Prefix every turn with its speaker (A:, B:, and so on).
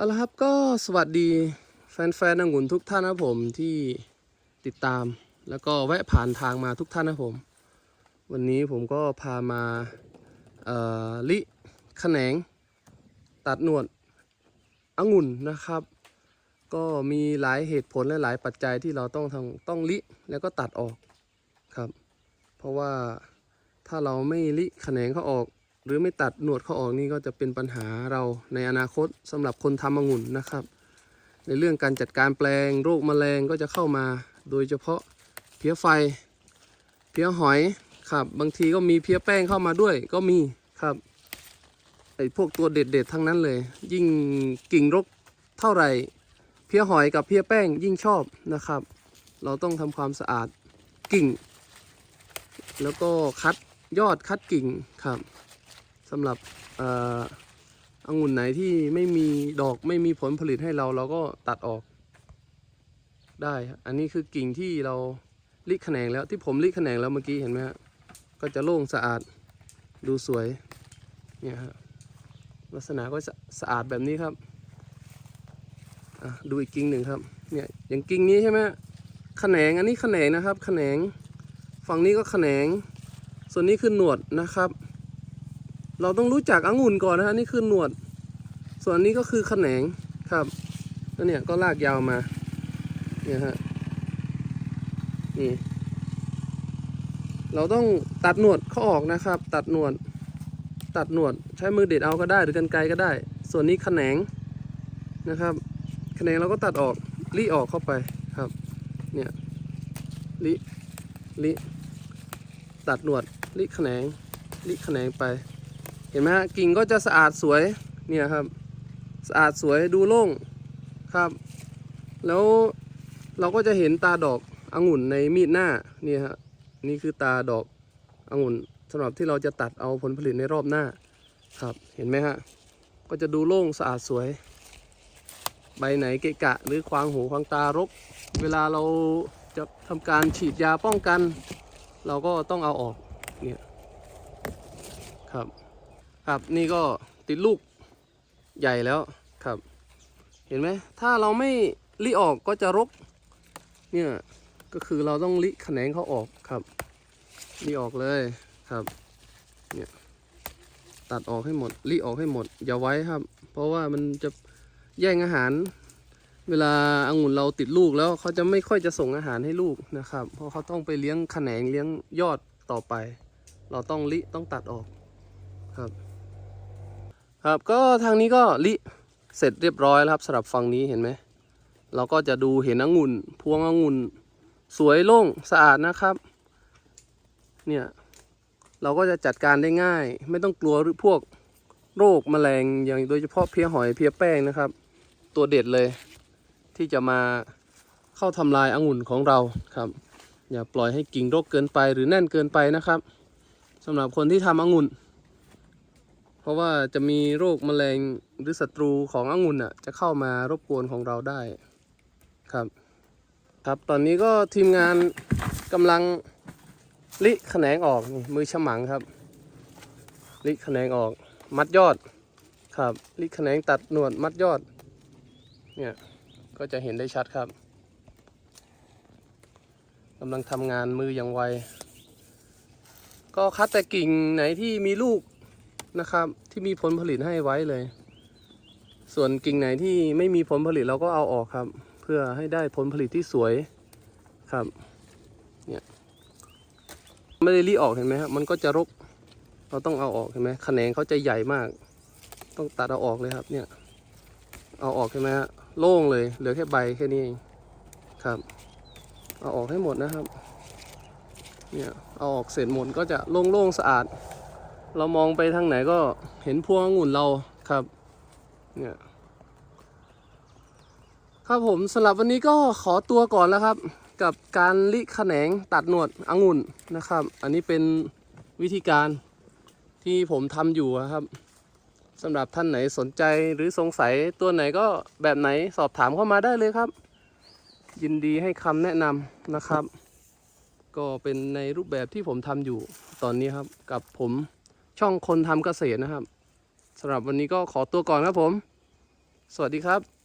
A: เอาละครับก็สวัสดีแฟนๆองุ่นทุกท่านนะผมที่ติดตาม แล้วก็แวะผ่านทางมาทุกท่านนะผม วันนี้ผมก็พามาลิขแขนง ตัดหนวดองุ่นนะครับ ก็มีหลายเหตุผลและหลายปัจจัยที่เราต้องทำต้องลิแล้วก็ตัดออกครับ เพราะว่าถ้าเราไม่ลิขแขนงเขาออก หรือไม่ตัดหนวดเขาออกนี่ก็จะเป็นปัญหาเราในอนาคตสำหรับคนทำองุ่นนะครับ ในเรื่องการจัดการแปลงโรคแมลงก็จะเข้ามา โดยเฉพาะเพี้ยไฟ เพี้ยหอยครับ บางทีก็มีเพี้ยแป้งเข้ามาด้วยก็มีครับไอ้พวกตัวเด็ดๆทั้งนั้นเลย ยิ่งกิ่งรกเท่าไหร่เพี้ยหอยกับเพี้ยแป้งยิ่งชอบนะครับ เราต้องทำความสะอาดกิ่ง แล้วก็คัดยอดคัดกิ่งครับ สำหรับอ่อองุ่นไหนที่ไม่มีดอกไม่มีผลผลิตให้เราเราก็ตัดออกได้อันนี้คือกิ่งที่เราลิแขนงแล้วที่ผมลิแขนงแล้วเมื่อกี้เห็นไหมฮะก็จะโล่งสะอาดดูสวยเนี่ยฮะลักษณะก็สะสะอาดแบบนี้ครับดูอีกกิ่งหนึ่งครับเนี่ยอย่างกิ่งนี้ใช่ไหมแขนงอันนี้แขนงนะครับแขนงฝั่งนี้ก็แขนง ส่วนนี้คือหนวดนะครับ เราต้องรู้จักองุ่นก่อนนะฮะนี่คือหนวด ส่วนนี้ก็คือแขนงครับแล้วเนี่ยก็ลากยาวมาเนี่ยฮะนี่เราต้องตัดหนวดเขาออกนะครับ ตัดหนวด ตัดหนวดใช้มือเด็ดเอาก็ได้หรือกันไกรก็ได้ ส่วนนี้แขนงนะครับแขนงเราก็ตัดออกรีออกเข้าไปครับเนี่ยรีรีตัดหนวดรีแขนงรีแขนงไป เห็นไหมฮะกิ่งก็จะสะอาดสวยเนี่ยครับ สะอาดสวยดูโล่งครับ แล้วเราก็จะเห็นตาดอกองุ่นในมีดหน้านี่ฮะนี่คือตาดอกองุ่นสำหรับที่เราจะตัดเอาผลผลิตในรอบหน้าครับ เห็นไหมฮะก็จะดูโล่งสะอาดสวย ใบไหนเกะกะ หรือควางหูควางตารก เวลาเราจะทำการฉีดยาป้องกัน เราก็ต้องเอาออกเนี่ยครับ ครับนี่ก็ติดลูกใหญ่แล้วครับ เห็นไหมถ้าเราไม่ลิออกก็จะรก เนี่ยก็คือเราต้องลิแขนงเขาออกครับลิออกเลยครับเนี่ยตัดออกให้หมดลิออกให้หมด อย่าไว้ครับ เพราะว่ามันจะแย่งอาหาร เวลาองุ่นเราติดลูกแล้วเขาจะไม่ค่อยจะส่งอาหารให้ลูกนะครับ เพราะเขาต้องไปเลี้ยงแขนงเลี้ยงยอดต่อไป เราต้องลิต้องตัดออกครับ ครับก็ทางนี้ก็ลิเสร็จเรียบร้อยแล้วครับสำหรับฝั่งนี้เห็นไหมเราก็จะดูเห็นองุ่น พวงองุ่น สวยโล่งสะอาดนะครับ เนี่ยเราก็จะจัดการได้ง่าย ไม่ต้องกลัวพวกโรคแมลงอย่างโดยเฉพาะเพี้ยหอยเพี้ยแป้งนะครับ ตัวเด็ดเลย ที่จะมาเข้าทำลายองุ่นของเราครับ อย่าปล่อยให้กิ่งรกเกินไปหรือแน่นเกินไปนะครับสำหรับคนที่ทำองุ่น เพราะว่าจะมีโรคแมลงหรือศัตรูขององุ่นอะ จะเข้ามารบกวนของเราได้ครับ ครับตอนนี้ก็ทีมงานกำลังลิแขนงออกนี่มือฉมังครับ ลิแขนงออก มัดยอดครับลิแขนงตัดหนวดมัดยอด เนี่ยก็จะเห็นได้ชัดครับกำลังทำงานมืออย่างไว ก็คัดแต่กิ่งไหนที่มีลูก นะครับ ที่มีผลผลิตให้ไว้เลย ส่วนกิ่งไหนที่ไม่มีผลผลิตเราก็เอาออกครับ เพื่อให้ได้ผลผลิตที่สวยครับเนี่ยไม่ได้รีออกเห็นไหมครับมันก็จะรกเราต้องเอาออกเห็นไหมแขนงเขาจะใหญ่มาก ต้องตัดเอาออกเลยครับ เนี่ย เอาออกเห็นไหมฮะโล่งเลย เหลือแค่ใบแค่นี้เองครับ เอาออกให้หมดนะครับ เนี่ย เอาออกเสร็จหมดก็จะโล่งๆสะอาด เรามองไปทางไหนก็เห็นพวงองุ่นเราครับ เนี่ย ครับผมสำหรับวันนี้ก็ขอตัวก่อนแล้วครับ กับการลิขแขนงตัดหนวดองุ่นนะครับ อันนี้เป็นวิธีการที่ผมทำอยู่ครับสำหรับท่านไหนสนใจหรือสงสัยตัวไหนก็แบบไหนสอบถามเข้ามาได้เลยครับ ยินดีให้คำแนะนำนะครับ ก็เป็นในรูปแบบที่ผมทำอยู่ตอนนี้ครับ กับผม ช่องคนทำเกษตรนะครับสำหรับวันนี้ก็ขอตัวก่อนครับผม สวัสดีครับ